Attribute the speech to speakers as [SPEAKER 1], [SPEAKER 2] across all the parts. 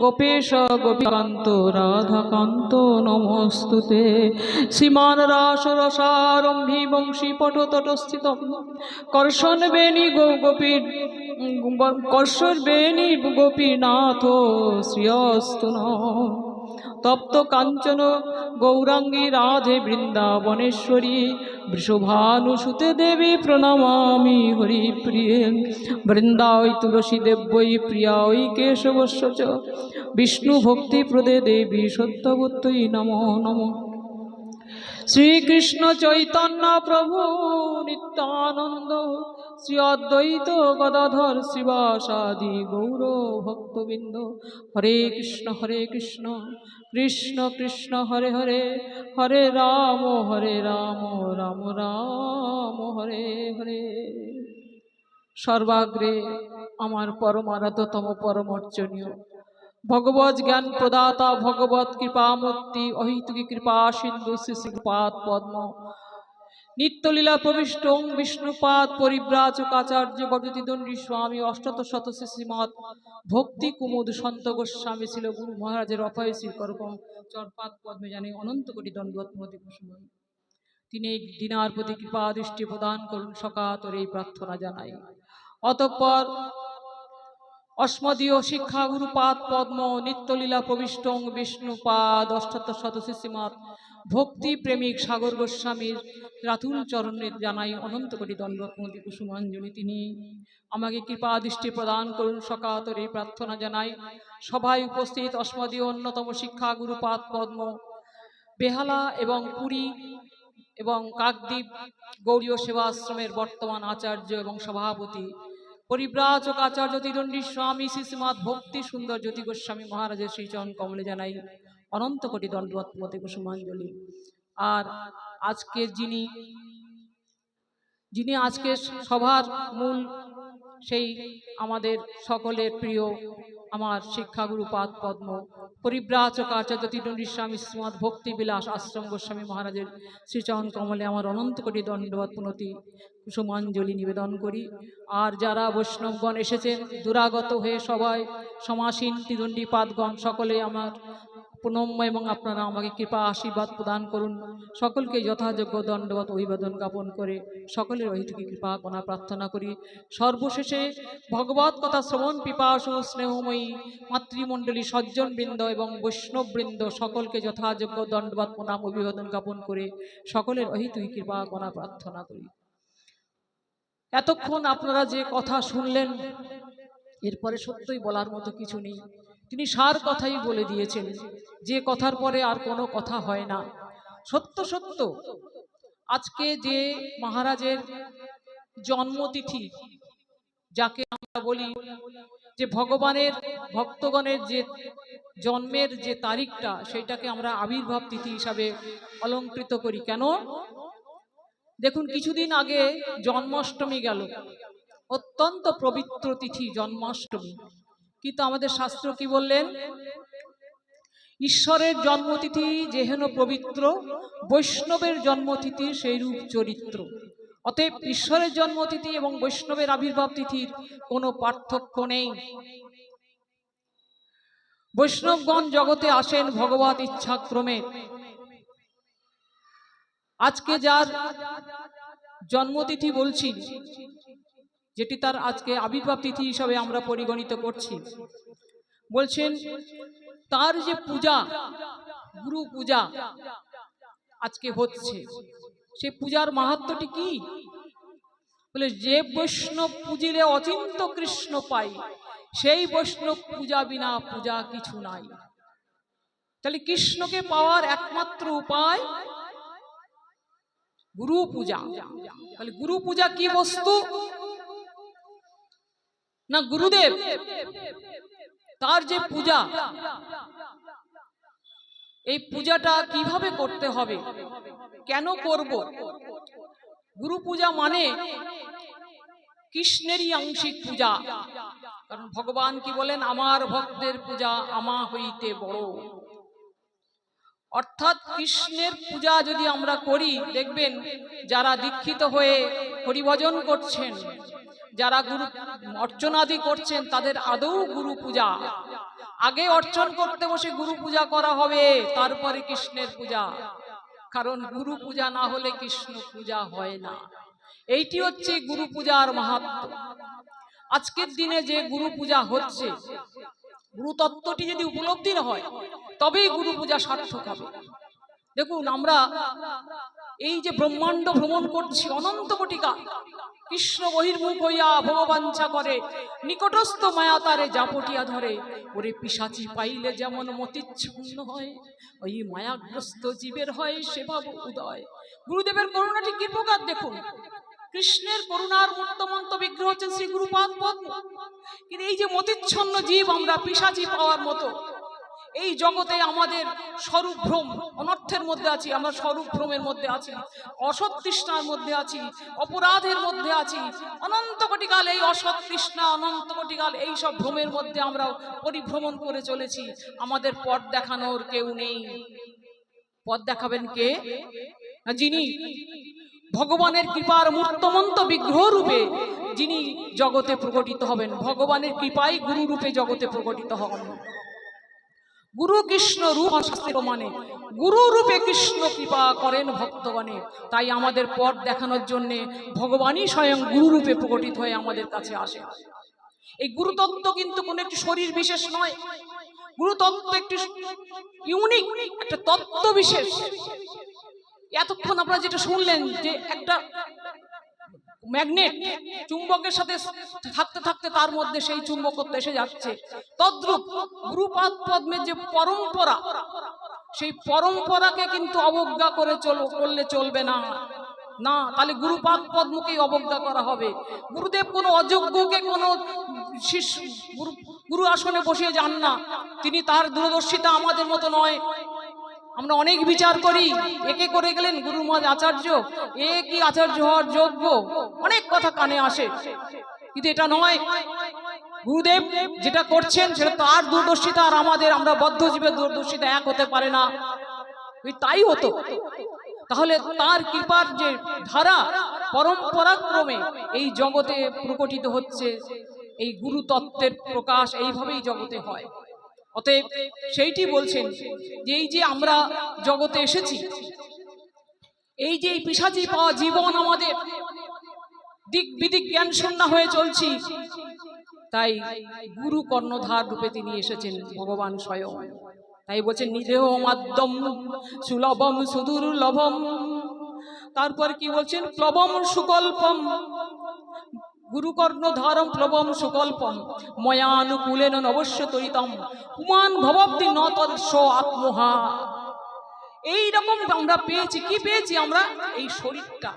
[SPEAKER 1] গোপেশ গোপীকান্ত রাধাকান্ত নমস্তুতে শ্রীমান রাস রসারম্ভী বংশী পট তটস্থিত কর্ষণ বেণী গো গোপীর কর্ষণ বেণী গোপীনাথ শ্রীয়স্তু নম তপ্ত কাঞ্চন গৌরাঙ্গী রাধে বৃন্দাবনেশ্বরী বৃষভানুসুতে দেবী প্রণমামি হরিপ্রিয়ে বৃন্দাই তুলসী দেব্যই প্রিয়া ওই কেশবশ্বচ বিষ্ণু প্রদে দেবী সত্যবতী নম নম শ্রীকৃষ্ণ চৈতন্য প্রভু নিত্যানন্দ শ্রী অদ্বৈত গদাধর শিবাসাদি গৌর ভক্তবৃন্দ হরে কৃষ্ণ হরে কৃষ্ণ কৃষ্ণ কৃষ্ণ হরে হরে হরে রাম হরে রাম রাম রাম হরে হরে সর্বাগ্রে আমার পরমারাধতম পরমর্চনীয় ভগবত জ্ঞান প্রদাতা ভগবত কৃপামূর্তি অহিতুকি কৃপা সিন্ধু শ্রী পদ্ম নিত্যলীলা প্রবিষ্ট ওং বিষ্ণুপাদ পরিব্রাজক আচার্য দণ্ডী স্বামী অষ্টত শত শ্রীমৎ ভক্তি কুমুদ সন্ত গোস্বামী ছিল গুরু মহারাজের অপয় শ্রী করকম চরপাত পদ্মে জানে অনন্ত কোটি দণ্ডবতমতি কুসুময়ী তিনি এই দিনার প্রতি কৃপা দৃষ্টি প্রদান করুন সকাতর এই প্রার্থনা জানাই অতঃপর অস্মদীয় শিক্ষা গুরুপাদ পদ্ম নিত্যলীলা প্রবিষ্টং বিষ্ণুপাদ অষ্টাত্ত শত শিশিমাত ভক্তি প্রেমিক সাগর গোস্বামীর রাতুল চরণে জানাই অনন্ত কোটি দণ্ডমন্দি কুসুমাঞ্জলি তিনি আমাকে কৃপা দৃষ্টি প্রদান করুন সকাতরে প্রার্থনা জানাই সভায় উপস্থিত অস্মদীয় অন্যতম শিক্ষা গুরুপাদ পদ্ম বেহালা এবং পুরী এবং কাকদ্বীপ গৌরীয় সেবা আশ্রমের বর্তমান আচার্য এবং সভাপতি পরিব্রাজক আচার্য তিদণ্ডী স্বামী শ্রীশ্রীমাদ ভক্তি সুন্দর জ্যোতি গোস্বামী মহারাজের শ্রীচরণ কমলে জানাই অনন্ত কোটি দণ্ডবত্মতে কুসুমাঞ্জলি আর আজকের যিনি যিনি আজকের সভার মূল সেই আমাদের সকলের প্রিয় আমার শিক্ষাগুরু পাদ পদ্ম পরিব্রাচক আচার্য তিনী স্বামী শ্রীমদ ভক্তি বিলাস আশ্রম গোস্বামী মহারাজের শ্রীচরণ কমলে আমার অনন্ত কোটি দণ্ডবাদ পুনতি কুসুমাঞ্জলি নিবেদন করি আর যারা বৈষ্ণবগণ এসেছেন দুরাগত হয়ে সবাই সমাসীন পাদগণ সকলে আমার পুনম্য এবং আপনারা আমাকে কৃপা আশীর্বাদ প্রদান করুন সকলকে যথাযোগ্য দণ্ডবত অভিবাদন জ্ঞাপন করে সকলের অহিতকে কৃপা কণা প্রার্থনা করি সর্বশেষে ভগবত কথা শ্রবণ পিপাসু স্নেহময়ী মাতৃমণ্ডলী সজ্জনবৃন্দ এবং বৈষ্ণববৃন্দ সকলকে যথাযোগ্য দণ্ডবাদ প্রণাম অভিবাদন জ্ঞাপন করে সকলের অহিতই কৃপা কণা প্রার্থনা করি এতক্ষণ আপনারা যে কথা শুনলেন এরপরে সত্যই বলার মতো কিছু নেই তিনি সার কথাই বলে দিয়েছেন যে কথার পরে আর কোনো কথা হয় না সত্য সত্য আজকে যে মহারাজের জন্মতিথি যাকে আমরা বলি যে ভগবানের ভক্তগণের যে জন্মের যে তারিখটা সেটাকে আমরা আবির্ভাব তিথি হিসাবে অলঙ্কৃত করি কেন দেখুন কিছুদিন আগে জন্মাষ্টমী গেল অত্যন্ত পবিত্র তিথি জন্মাষ্টমী কিন্তু আমাদের শাস্ত্র কি বললেন ঈশ্বরের জন্মতিথি যেহেন পবিত্র বৈষ্ণবের জন্মতিথি সেইরূপ চরিত্র অতএব ঈশ্বরের জন্মতিথি এবং বৈষ্ণবের আবির্ভাব তিথির কোনো পার্থক্য নেই বৈষ্ণবগণ জগতে আসেন ভগবত ইচ্ছাক্রমে আজকে যার জন্মতিথি বলছি যেটি তার আজকে আবির্ভাব তিথি হিসাবে আমরা পরিগণিত করছি বলছেন তার যে পূজা গুরু পূজা আজকে হচ্ছে সে পূজার মাহাত্মটি কি বলে যে বৈষ্ণব পুজিলে অচিন্ত কৃষ্ণ পাই সেই বৈষ্ণব পূজা বিনা পূজা কিছু নাই তাহলে কৃষ্ণকে পাওয়ার একমাত্র উপায় গুরু পূজা তাহলে গুরু পূজা কি বস্তু না গুরুদেব তার যে পূজা এই পূজাটা কিভাবে করতে হবে কেন করব গুরু পূজা মানে কৃষ্ণেরই আংশিক পূজা কারণ ভগবান কি বলেন আমার ভক্তের পূজা আমা হইতে বড় অর্থাৎ কৃষ্ণের পূজা যদি আমরা করি দেখবেন যারা দীক্ষিত হয়ে হরিভজন করছেন যারা গুরু অর্চনাদি করছেন তাদের আদৌ গুরু পূজা আগে অর্চন করতে বসে গুরু পূজা করা হবে তারপরে কৃষ্ণের পূজা কারণ গুরু পূজা না হলে কৃষ্ণ পূজা হয় না এইটি হচ্ছে গুরু পূজার মাহাত্ম আজকের দিনে যে গুরু পূজা হচ্ছে গুরুতত্ত্বটি যদি উপলব্ধি না হয় তবেই গুরু পূজা সার্থক হবে দেখুন আমরা এই যে ব্রহ্মাণ্ড ভ্রমণ করছি অনন্ত বটিকা কৃষ্ণ বহির্মুখ হইয়া ভগবাঞ্ছা করে নিকটস্থ মায়া তারে জাপটিয়া ধরে ওরে পিসাচি পাইলে যেমন মতিচ্ছন্ন হয় ওই মায়াগ্রস্ত জীবের হয় সেভাব উদয় গুরুদেবের করুণাটি কি প্রকার দেখুন কৃষ্ণের করুণার মূর্তমন্ত বিগ্রহ হচ্ছে শ্রী গুরুপাদ পদ্ম কিন্তু এই যে মতিচ্ছন্ন জীব আমরা পিসাচি পাওয়ার মতো এই জগতে আমাদের স্বরূপ ভ্রম অনর্থের মধ্যে আছি আমরা স্বরূপ ভ্রমের মধ্যে আছি অসৎ তৃষ্ণার মধ্যে আছি অপরাধের মধ্যে আছি অনন্ত কোটিকাল এই অসৎ তৃষ্ণা অনন্ত কোটিকাল এই সব ভ্রমের মধ্যে আমরা পরিভ্রমণ করে চলেছি আমাদের পথ দেখানোর কেউ নেই পথ দেখাবেন কে যিনি ভগবানের কৃপার মূর্তমন্ত বিগ্রহ রূপে যিনি জগতে প্রকটিত হবেন ভগবানের কৃপাই গুরু রূপে জগতে প্রকটিত হবেন গুরু কৃষ্ণ রূপ শাস্ত্র মানে গুরু রূপে কৃষ্ণ কৃপা করেন ভক্তগণে তাই আমাদের পথ দেখানোর জন্যে ভগবানই স্বয়ং গুরু রূপে প্রকটিত হয়ে আমাদের কাছে আসে এই গুরুতত্ত্ব কিন্তু কোনো একটি শরীর বিশেষ নয় গুরুতত্ত্ব একটি ইউনিক একটা তত্ত্ব বিশেষ এতক্ষণ আপনারা যেটা শুনলেন যে একটা ম্যাগনেট চুম্বকের সাথে থাকতে থাকতে তার মধ্যে সেই চুম্বকত্ব এসে যাচ্ছে তদ্রুপ গুরুপাদ পদ্মের যে পরম্পরা সেই পরম্পরাকে কিন্তু অবজ্ঞা করে চল করলে চলবে না না তাহলে গুরুপাদ পদ্মকেই অবজ্ঞা করা হবে গুরুদেব কোনো অযোগ্যকে কোনো শিষ্য গুরু আসনে বসিয়ে যান না তিনি তার দূরদর্শিতা আমাদের মতো নয় আমরা অনেক বিচার করি একে করে গেলেন গুরু মহাজ আচার্য এ কি আচার্য হওয়ার যোগ্য অনেক কথা কানে আসে কিন্তু এটা নয় গুরুদেব যেটা করছেন সেটা তার দূরদর্শিতা আর আমাদের আমরা জীবে দূরদর্শিতা এক হতে পারে না তাই হতো তাহলে তার কৃপার যে ধারা পরম্পরাক্রমে এই জগতে প্রকটিত হচ্ছে এই গুরুতত্ত্বের প্রকাশ এইভাবেই জগতে হয় অতএব সেইটি বলছেন যে এই যে আমরা জগতে এসেছি এই যে পিসাচি পাওয়া জীবন আমাদের দিক বিদিক জ্ঞান শূন্য হয়ে চলছি তাই গুরু কর্ণধার রূপে তিনি এসেছেন ভগবান স্বয়ং তাই বলছেন নিদেহ মাধ্যম সুলভম লভম তারপর কি বলছেন প্লবম সুকল্পম গুরুকর্ণ ধরম প্লবম সুকল্পম ময়ানুকুলেন নবশ্য তরিতম কুমান ভবব্দি নতল স্ব আত্মহা রকম আমরা পেয়েছি কি পেয়েছি আমরা এই শরীরটা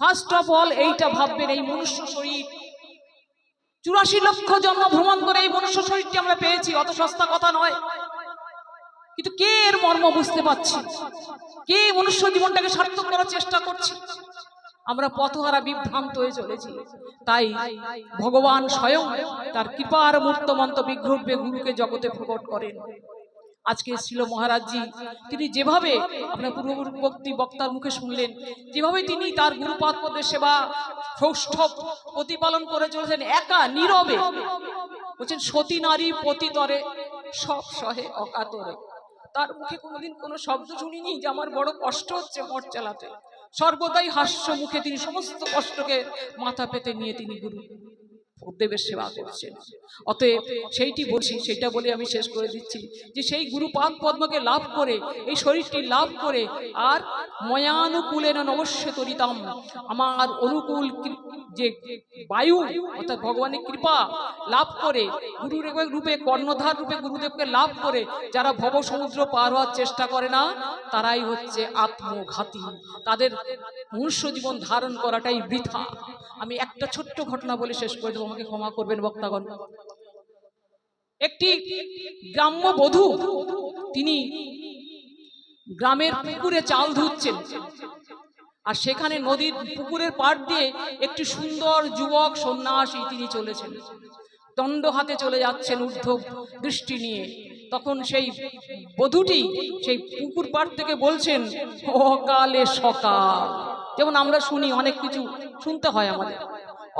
[SPEAKER 1] ফার্স্ট অফ অল এইটা ভাববেন এই মনুষ্য শরীর চুরাশি লক্ষ জন্ম ভ্রমণ করে এই মনুষ্য শরীরটি আমরা পেয়েছি অত সস্তা কথা নয় কিন্তু কে এর মর্ম বুঝতে পারছি কে মনুষ্য জীবনটাকে সার্থক করার চেষ্টা করছে আমরা পথহারা বিভ্রান্ত হয়ে চলেছি তাই ভগবান স্বয়ং তার কৃপার মূর্তমন্ত বিগ্রূপে গুরুকে জগতে প্রকট করেন আজকে ছিল মহারাজজি তিনি যেভাবে আপনার ভক্তি বক্তার মুখে শুনলেন যেভাবে তিনি তার গুরুপাত পদের সেবা সৌষ্ঠব প্রতিপালন করে চলেছেন একা নীরবে বলছেন সতী নারী পতিতরে সব সহে অকাতরে তার মুখে কোনোদিন কোনো শব্দ শুনিনি যে আমার বড় কষ্ট হচ্ছে মর চালাতে সর্বদাই হাস্য মুখে তিনি সমস্ত কষ্টকে মাথা পেতে নিয়ে তিনি গুরু গুরুদেবের সেবা করছেন অতএব সেইটি বলছি সেটা বলে আমি শেষ করে দিচ্ছি যে সেই গুরু পাক পদ্মকে লাভ করে এই শরীরটি লাভ করে আর ময়ানুকূলেন অবশ্য তরিতাম আমার অনুকূল যে বায়ু অর্থাৎ ভগবানের কৃপা লাভ করে গুরু রূপে কর্ণধার রূপে গুরুদেবকে লাভ করে যারা ভব সমুদ্র পার হওয়ার চেষ্টা করে না তারাই হচ্ছে আত্মঘাতী তাদের মনুষ্য জীবন ধারণ করাটাই বৃথা আমি একটা ছোট্ট ঘটনা বলে শেষ করে দেবো আমাকে ক্ষমা করবেন বক্তাগণ একটি গ্রাম্য বধূ তিনি গ্রামের পুকুরে চাল ধুচ্ছেন আর সেখানে নদীর পুকুরের পাড় দিয়ে একটি সুন্দর যুবক সন্ন্যাসী তিনি চলেছেন দণ্ড হাতে চলে যাচ্ছেন ঊর্ধ্ব দৃষ্টি নিয়ে তখন সেই বধূটি সেই পুকুর পাড় থেকে বলছেন অকালে সকাল যেমন আমরা শুনি অনেক কিছু শুনতে হয় আমাদের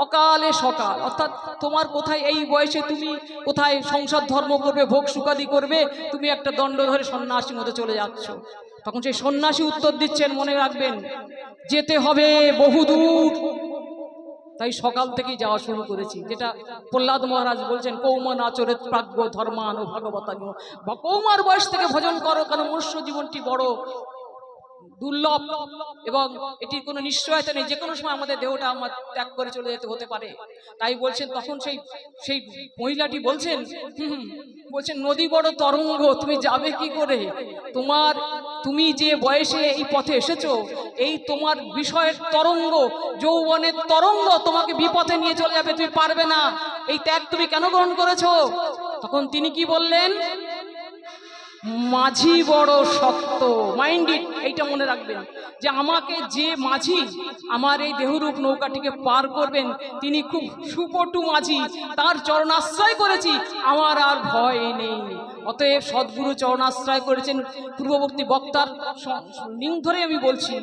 [SPEAKER 1] অকালে সকাল অর্থাৎ তোমার কোথায় এই বয়সে তুমি কোথায় সংসার ধর্ম করবে ভোগ সুখাদি করবে তুমি একটা দণ্ড ধরে সন্ন্যাসী মতো চলে যাচ্ছ তখন সেই সন্ন্যাসী উত্তর দিচ্ছেন মনে রাখবেন যেতে হবে বহু দূর তাই সকাল থেকেই যাওয়া শুরু করেছি যেটা প্রহ্লাদ মহারাজ বলছেন কৌমান আচরিত প্রাজ্ঞ ধর্মান ও ভগবতাজ্ঞ বা কৌমার বয়স থেকে ভজন করো কারণ মনুষ্য জীবনটি বড় দুর্লভ এবং এটির কোনো নিশ্চয়তা নেই যে কোনো সময় আমাদের দেহটা আমার ত্যাগ করে চলে যেতে হতে পারে তাই বলছেন তখন সেই সেই মহিলাটি বলছেন বলছেন নদী বড় তরঙ্গ তুমি যাবে কি করে তোমার তুমি যে বয়সে এই পথে এসেছো এই তোমার বিষয়ের তরঙ্গ যৌবনের তরঙ্গ তোমাকে বিপথে নিয়ে চলে যাবে তুমি পারবে না এই ত্যাগ তুমি কেন গ্রহণ করেছো তখন তিনি কি বললেন মাঝি বড় শক্ত মাইন্ড ইট এইটা মনে রাখবেন যে আমাকে যে মাঝি আমার এই দেহরূপ নৌকাটিকে পার করবেন তিনি খুব সুপটু মাঝি তার চরণাশ্রয় করেছি আমার আর ভয় নেই অতএব সদ্গুরু চরণাশ্রয় করেছেন পূর্ববর্তী বক্তার লিঙ্ক ধরে আমি বলছি